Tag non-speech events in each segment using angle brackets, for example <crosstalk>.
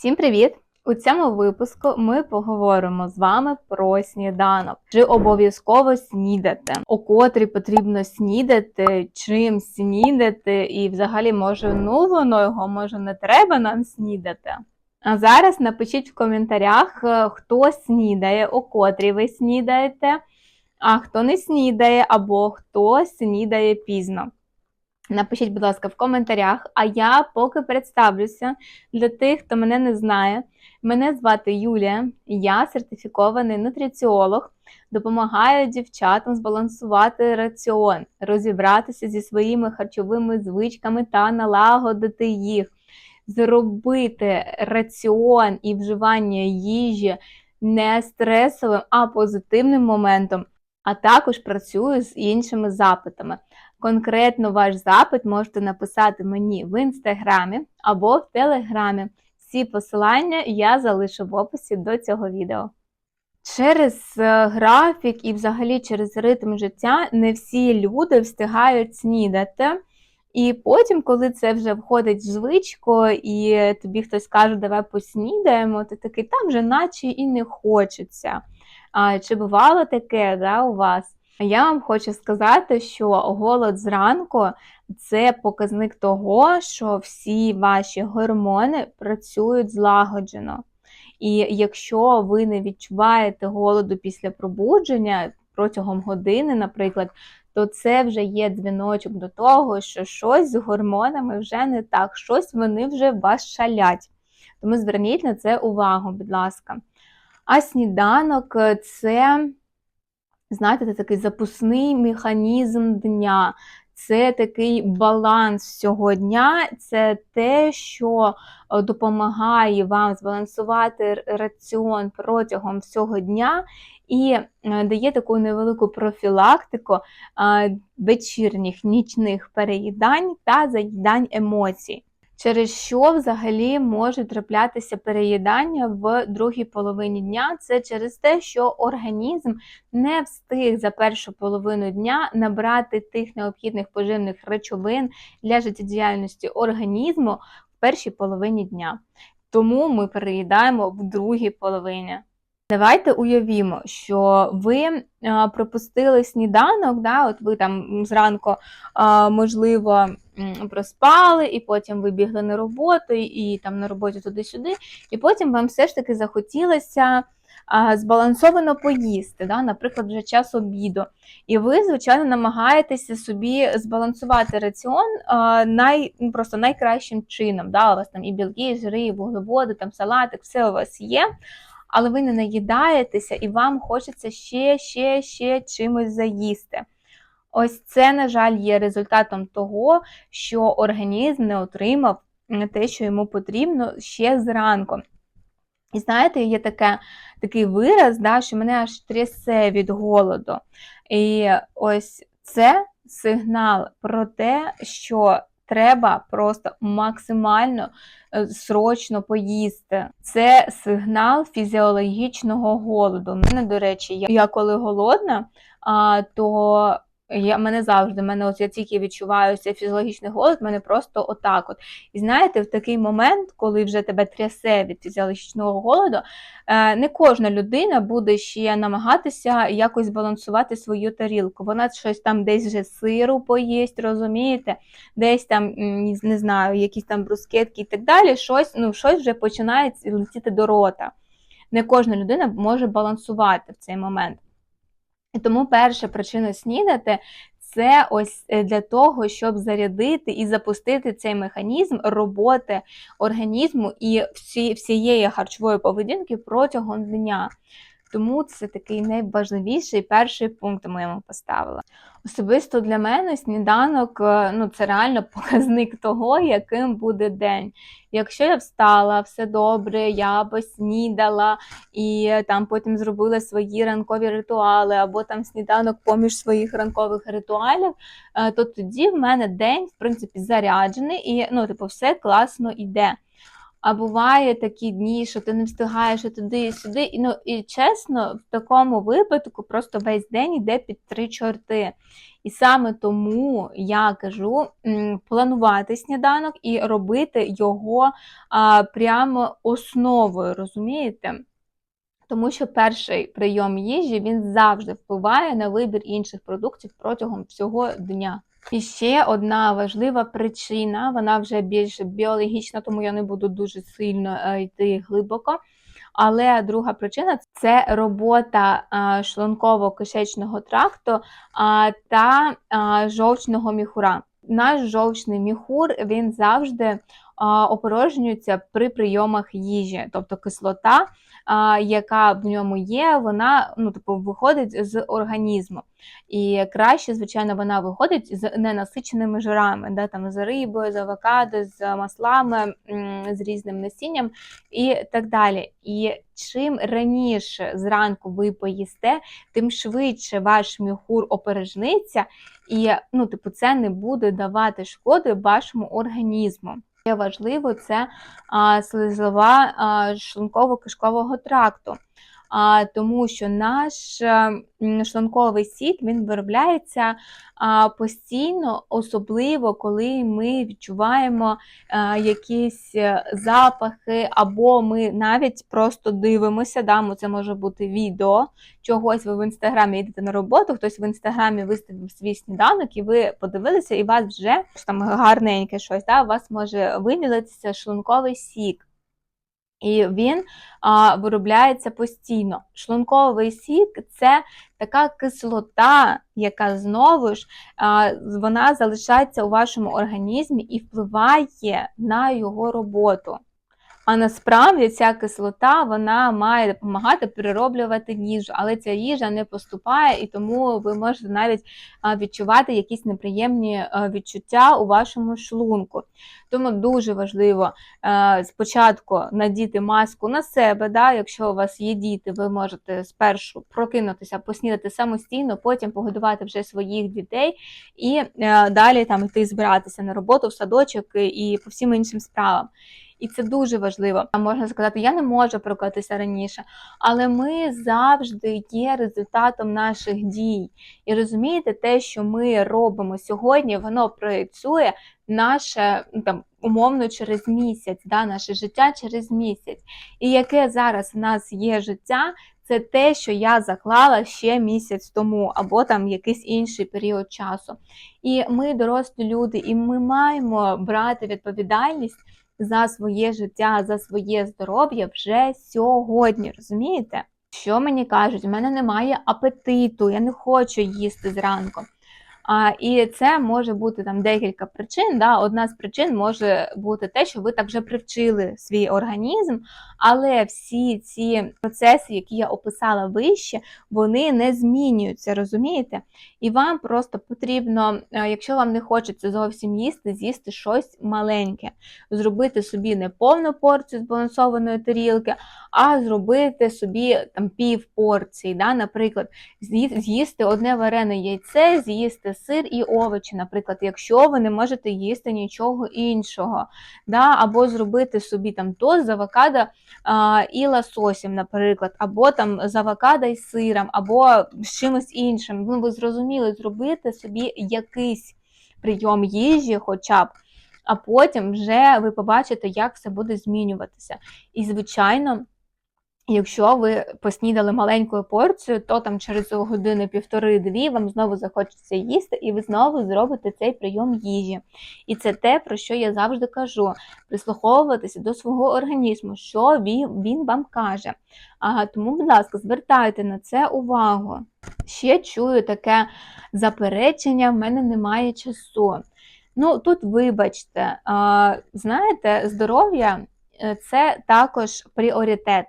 Всім привіт! У цьому випуску ми поговоримо з вами про сніданок. Чи обов'язково снідати, о котрій потрібно снідати, чим снідати, і взагалі, може, ну воно його, може, не треба нам снідати. А зараз напишіть в коментарях, е, хто снідає, о котрій ви снідаєте, а хто не снідає, або хто снідає пізно. Напишіть, будь ласка, в коментарях, а я поки представлюся для тих, хто мене не знає. Мене звати Юлія, я сертифікований нутриціолог, допомагаю дівчатам збалансувати раціон, розібратися зі своїми харчовими звичками та налагодити їх, зробити раціон і вживання їжі не стресовим, а позитивним моментом, а також працюю з іншими запитами. Конкретно ваш запит можете написати мені в інстаграмі або в телеграмі. Всі посилання я залишу в описі до цього відео. Через е, графік і взагалі через ритм життя не всі люди встигають снідати. І потім, коли це вже входить в звичку, і тобі хтось каже, давай поснідаємо, ти такий там вже наче і не хочеться. А, Чи бувало таке да, у вас? Я вам хочу сказати, що голод зранку це показник того, що всі ваші гормони працюють злагоджено. І якщо ви не відчуваєте голоду після пробудження протягом години, наприклад, то це вже є дзвіночок до того, що щось з гормонами вже не так, щось вони вже вас шалять. Тому зверніть на це увагу, будь ласка. А сніданок це знаєте, це такий запусний механізм дня. Це такий баланс всього дня, це те, що е, допомагає вам збалансувати раціон протягом всього дня і е, дає таку невелику профілактику е, вечірніх нічних переїдань та заїдань емоцій через що взагалі може траплятися переїдання в другій половині дня. Це через те, що організм не встиг за першу половину дня набрати тих необхідних поживних речовин для життєдіяльності організму в першій половині дня. Тому ми переїдаємо в другій половині. Давайте уявімо, що ви а, пропустили сніданок, да, от ви там зранку, а, можливо, проспали, і потім ви бігли на роботу, і там на роботі туди-сюди, і потім вам все ж таки захотілося а, збалансовано поїсти, да, наприклад, вже час обіду. І ви, звичайно, намагаєтеся собі збалансувати раціон най, ну, просто найкращим чином. Да, У вас там і білки, і жири, і вуглеводи, там салатик, все у вас є але ви не наїдаєтеся і вам хочеться ще, ще, ще чимось заїсти. Ось це, на жаль, є результатом того, що організм не отримав те, що йому потрібно ще зранку. І знаєте, є таке, такий вираз, да, що мене аж трясе від голоду. І ось це сигнал про те, що треба просто максимально е, срочно поїсти. Це сигнал фізіологічного голоду. У мене, до речі, я коли голодна, то я мене завжди, мене от я тільки відчуваю цей фізіологічний голод, мене просто отак. от. І знаєте, в такий момент, коли вже тебе трясе від фізіологічного голоду, е, не кожна людина буде ще намагатися якось балансувати свою тарілку. Вона щось там десь вже сиру поїсть, розумієте, десь там не знаю, якісь там брускетки і так далі, щось, ну, щось вже починає летіти до рота. Не кожна людина може балансувати в цей момент. Тому перша причина снідати це ось е, для того, щоб зарядити і запустити цей механізм роботи організму і всі, всієї харчової поведінки протягом дня. Тому це такий найважливіший перший пункт ми йому поставила. Особисто для мене сніданок е, ну, це реально <laughs> показник того, яким буде день. Якщо я встала, все добре, я поснідала і там потім зробила свої ранкові ритуали, або там сніданок поміж своїх ранкових ритуалів, е, то тоді в мене день, в принципі, заряджений і ну, типу, все класно йде. А буває такі дні, що ти не встигаєш і туди і сюди. І, ну, і чесно, в такому випадку просто весь день йде під три чорти. І саме тому я кажу планувати сніданок і робити його а, прямо основою, розумієте? Тому що перший прийом їжі він завжди впливає на вибір інших продуктів протягом всього дня. І ще одна важлива причина, вона вже більш біологічна, тому я не буду дуже сильно е, йти глибоко. Але друга причина це робота е, шлунково-кишечного тракту та жовчного міхура. Наш жовчний міхур він завжди опорожнюється при прийомах їжі, тобто кислота, яка в ньому є, вона ну, типу, виходить з організму. І краще, звичайно, вона виходить з ненасиченими жирами, да, там, з рибою, з авокадо, з маслами, з різним насінням і так далі. І чим раніше зранку ви поїсте, тим швидше ваш міхур опережниться, і ну, типу, це не буде давати шкоди вашому організму. Ще важливо це слизова шлунково-кишкового тракту. Тому що наш е, шлунковий сік він виробляється постійно, особливо коли ми відчуваємо а, якісь е, запахи, або ми навіть просто дивимося. Да, це може бути відео чогось. Ви в інстаграмі йдете на роботу, хтось в інстаграмі виставив свій сніданок, і ви подивилися, і вас вже там гарненьке щось. Да, у вас може виділитися шлунковий сік. І він а, виробляється постійно. Шлунковий сік це така кислота, яка знову ж а, вона залишається у вашому організмі і впливає на його роботу. А насправді ця кислота вона має допомагати перероблювати їжу, але ця їжа не поступає, і тому ви можете навіть відчувати якісь неприємні відчуття у вашому шлунку. Тому дуже важливо спочатку надіти маску на себе. Да? Якщо у вас є діти, ви можете спершу прокинутися, поснідати самостійно, потім погодувати вже своїх дітей і е, далі там йти збиратися на роботу в садочок і по всім іншим справам. І це дуже важливо. Можна сказати, я не можу прокатися раніше, але ми завжди є результатом наших дій. І розумієте, те, що ми робимо сьогодні, воно проєцює наше ну, там умовно через місяць, да, наше життя через місяць. І яке зараз в нас є життя, це те, що я заклала ще місяць тому, або там якийсь інший період часу. І ми дорослі люди, і ми маємо брати відповідальність за своє життя, за своє здоров'я вже сьогодні, розумієте? Що мені кажуть, у мене немає апетиту, я не хочу їсти зранку. А, І це може бути там декілька причин. Да? Одна з причин може бути те, що ви так вже привчили свій організм, але всі ці процеси, які я описала вище, вони не змінюються, розумієте? І вам просто потрібно, е, якщо вам не хочеться зовсім їсти, з'їсти щось маленьке, зробити собі не повну порцію збалансованої тарілки, а зробити собі там пів порції. Да? Наприклад, з'їсти одне варене яйце, з'їсти сир і овочі, наприклад, якщо ви не можете їсти нічого іншого. Да? Або зробити собі там тост з авокадо а, і лососем, наприклад, або там з авокадо і сиром, або з чимось іншим. Ну, ви зрозуміли, зробити собі якийсь прийом їжі, хоча б. А потім вже ви побачите, як все буде змінюватися. І, звичайно, Якщо ви поснідали маленькою порцією, то там через години півтори-дві вам знову захочеться їсти, і ви знову зробите цей прийом їжі. І це те, про що я завжди кажу: прислуховуватися до свого організму, що він, вам каже. Ага, Тому, будь ласка, звертайте на це увагу. Ще чую таке заперечення: в мене немає часу. Ну, тут, вибачте, а, знаєте, здоров'я е, це також пріоритет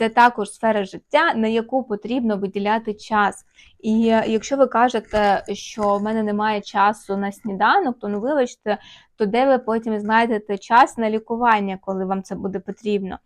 це також сфера життя, на яку потрібно виділяти час. І якщо ви кажете, що в мене немає часу на сніданок, то ну вибачте, то де ви потім знайдете час на лікування, коли вам це буде потрібно.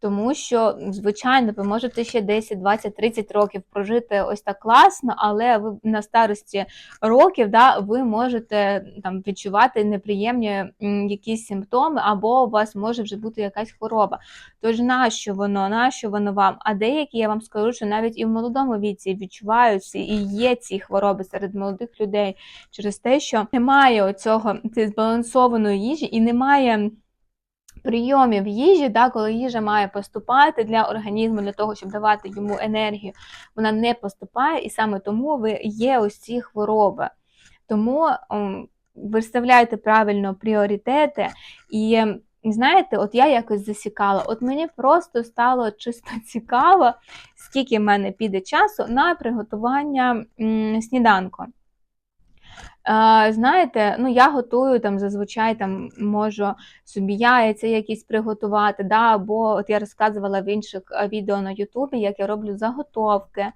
Тому що, звичайно, ви можете ще 10, 20, 30 років прожити ось так класно, але ви на старості років да, ви можете там відчувати неприємні якісь симптоми, або у вас може вже бути якась хвороба. Тож нащо воно, нащо воно вам? А деякі я вам скажу, що навіть і в молодому віці відчуваються і є ці хвороби серед молодих людей через те, що немає оцього збалансованої їжі і немає. Прийомів їжі, да, коли їжа має поступати для організму, для того, щоб давати йому енергію, вона не поступає, і саме тому ви є ось ці хвороби. Тому виставляйте правильно пріоритети. І знаєте, от я якось засікала, от мені просто стало чисто <laughs> цікаво, скільки в мене піде часу на приготування м, сніданку. Е, Знаєте, ну я готую там зазвичай там можу собі яйця якісь приготувати, да, або от я розказувала в інших е, відео на Ютубі, як я роблю заготовки,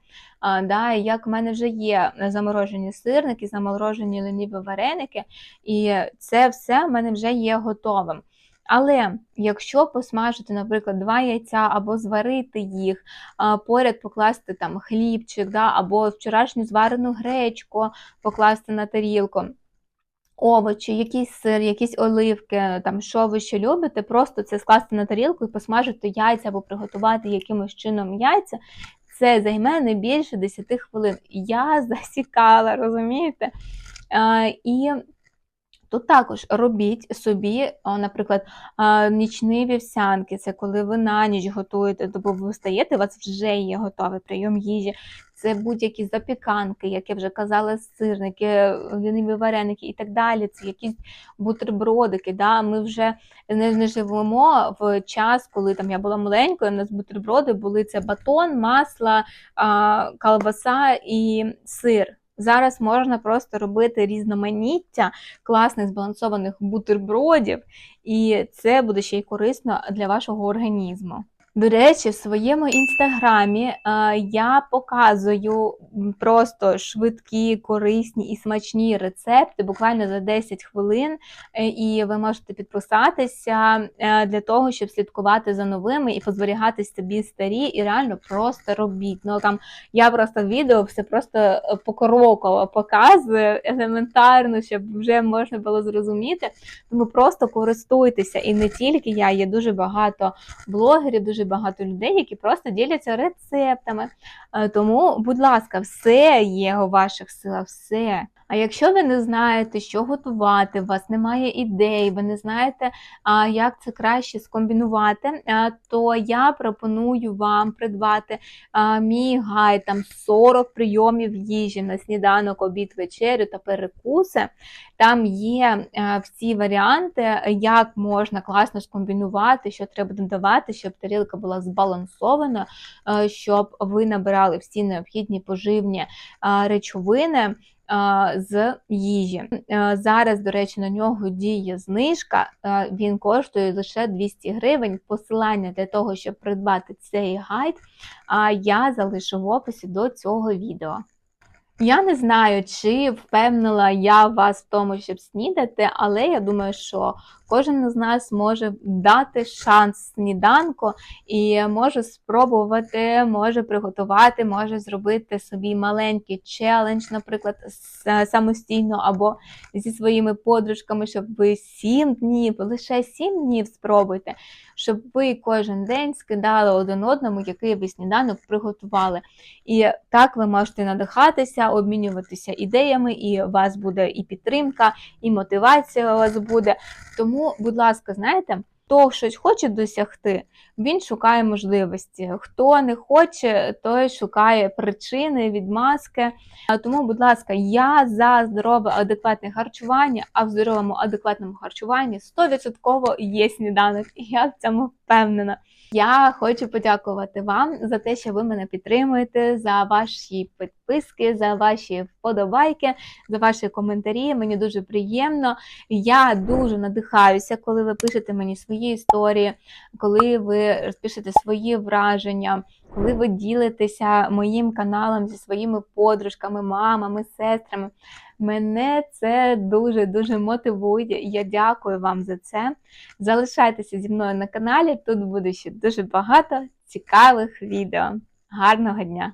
а, да, як в мене вже є заморожені сирники, заморожені леніві вареники, і це все в мене вже є готовим. Але якщо посмажити, наприклад, два яйця або зварити їх, поряд покласти там хлібчик, да, або вчорашню зварену гречку покласти на тарілку. Овочі, якийсь сир, якісь оливки, там що ви ще любите, просто це скласти на тарілку і посмажити яйця або приготувати якимось чином яйця. Це займе не більше 10 хвилин. Я <laughs> засікала, розумієте? І Тут також робіть собі, наприклад, нічні вівсянки, це коли ви на ніч готуєте, тобто ви встаєте, у вас вже є готовий прийом їжі. Це будь-які запіканки, як я вже казала, сирники, ліниві вареники і так далі. Це якісь бутербродики. Да? Ми вже не, не живемо в час, коли там я була маленькою. У нас бутерброди були це батон, масло, колбаса і сир. Зараз можна просто робити різноманіття класних збалансованих бутербродів, і це буде ще й корисно для вашого організму. До речі, в своєму інстаграмі е, я показую просто швидкі, корисні і смачні рецепти, буквально за 10 хвилин, е, і ви можете підписатися е, для того, щоб слідкувати за новими і позберігати собі старі, і реально просто робіть. Ну там я просто відео все просто покроково показую, елементарно, щоб вже можна було зрозуміти. Тому просто користуйтеся, і не тільки я, є дуже багато блогерів, дуже багато людей, які просто діляться рецептами. Е, Тому, будь ласка, все є у ваших силах, все. А якщо ви не знаєте, що готувати, у вас немає ідей, ви не знаєте, як це краще скомбінувати, то я пропоную вам придбати мій гайд, там 40 прийомів їжі на сніданок, обід, вечерю та перекуси. Там є е, всі варіанти, як можна класно скомбінувати, що треба додавати, щоб тарілка була збалансована, е, щоб ви набирали всі необхідні поживні речовини з їжі. Зараз, до речі, на нього діє знижка. Він коштує лише 200 гривень. Посилання для того, щоб придбати цей гайд, я залишу в описі до цього відео. Я не знаю, чи впевнила я вас в тому, щоб снідати, але я думаю, що кожен з нас може дати шанс сніданку і може спробувати, може приготувати, може зробити собі маленький челендж, наприклад, самостійно або зі своїми подружками, щоб ви 7 днів, лише 7 днів спробуйте, щоб ви кожен день скидали один одному, який ви сніданок приготували. І так ви можете надихатися, обмінюватися ідеями, і у вас буде і підтримка, і мотивація у вас буде. Тому, будь ласка, знаєте, хто щось хоче досягти, він шукає можливості. Хто не хоче, той шукає причини, відмазки. Тому, будь ласка, я за здорове, адекватне харчування, а в здоровому адекватному харчуванні 100% є сніданок. Я в цьому впевнена. Я хочу подякувати вам за те, що ви мене підтримуєте, за ваші підписки, за ваші вподобайки, за ваші коментарі. Мені дуже приємно. Я дуже надихаюся, коли ви пишете мені свої історії, коли ви пишете свої враження. коли ви ділитеся моїм каналом зі своїми подружками, мамами, сестрами. Мене це дуже дуже мотивує. Я дякую вам за це. Залишайтеся зі мною на каналі. Тут буде ще дуже багато цікавих відео. Гарного дня!